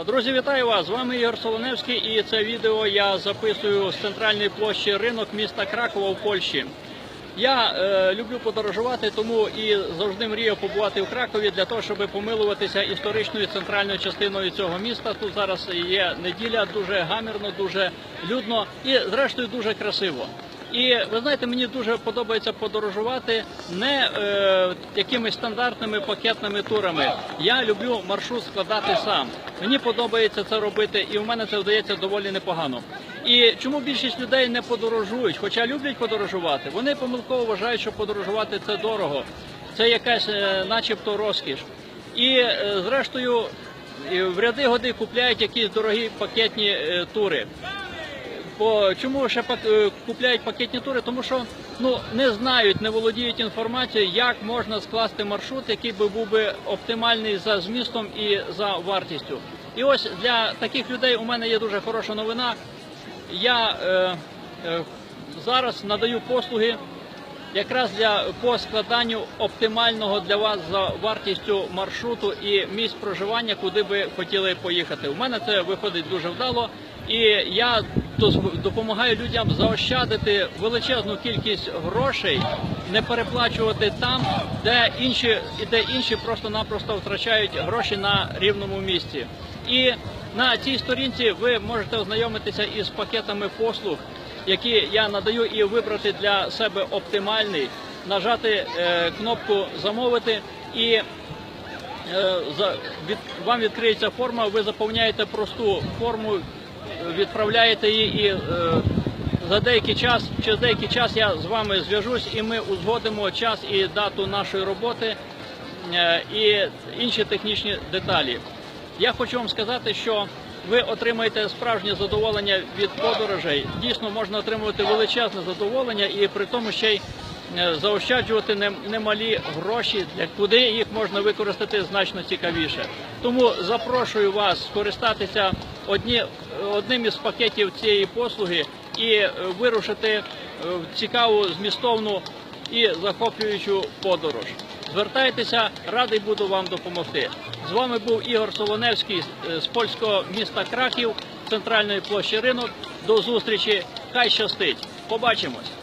Е, Друзі, вітаю вас! З вами Ігор Солоневський і це відео я записую з центральної площі ринок міста Кракова в Польщі. Я е, люблю подорожувати, тому і завжди мріяв побувати в Кракові для того, щоб помилуватися історичною центральною частиною цього міста. Тут зараз є неділя, дуже гамірно, дуже людно і, зрештою, дуже красиво. І ви знаєте, мені дуже подобається подорожувати не е, якимись стандартними пакетними турами. Я люблю маршрут складати сам. Мені подобається це робити, і в мене це вдається доволі непогано. І чому більшість людей не подорожують, хоча люблять подорожувати, вони помилково вважають, що подорожувати це дорого, це якась, е, начебто, розкіш. І е, зрештою, в ряди годи купляють якісь дорогі пакетні е, тури. Чому ще е, купляють пакетні тури? Тому що ну не знають, не володіють інформацією, як можна скласти маршрут, який би був би оптимальний за змістом і за вартістю. І ось для таких людей у мене є дуже хороша новина. Я е, е, зараз надаю послуги якраз для по складанню оптимального для вас за вартістю маршруту і місць проживання, куди би хотіли поїхати. У мене це виходить дуже вдало, і я допомагаю людям заощадити величезну кількість грошей, не переплачувати там, де інші де інші просто-напросто втрачають гроші на рівному місці. І на цій сторінці ви можете ознайомитися із пакетами послуг, які я надаю, і вибрати для себе оптимальний, нажати е, кнопку замовити і е, за, від, вам відкриється форма, ви заповняєте просту форму, відправляєте її і е, за деякий час, через деякий час я з вами зв'яжусь і ми узгодимо час і дату нашої роботи е, і інші технічні деталі. Я хочу вам сказати, що ви отримаєте справжнє задоволення від подорожей. Дійсно можна отримувати величезне задоволення і при тому ще й е, заощаджувати немалі гроші, куди їх можна використати значно цікавіше. Тому запрошую вас скористатися одні, одним із пакетів цієї послуги і е, вирушити е, в цікаву змістовну і захоплюючу подорож. Звертайтеся, радий буду вам допомогти. З вами був Ігор Солоневський е, з польського міста Краків, центральної площі ринок. До зустрічі. Хай щастить. Побачимось.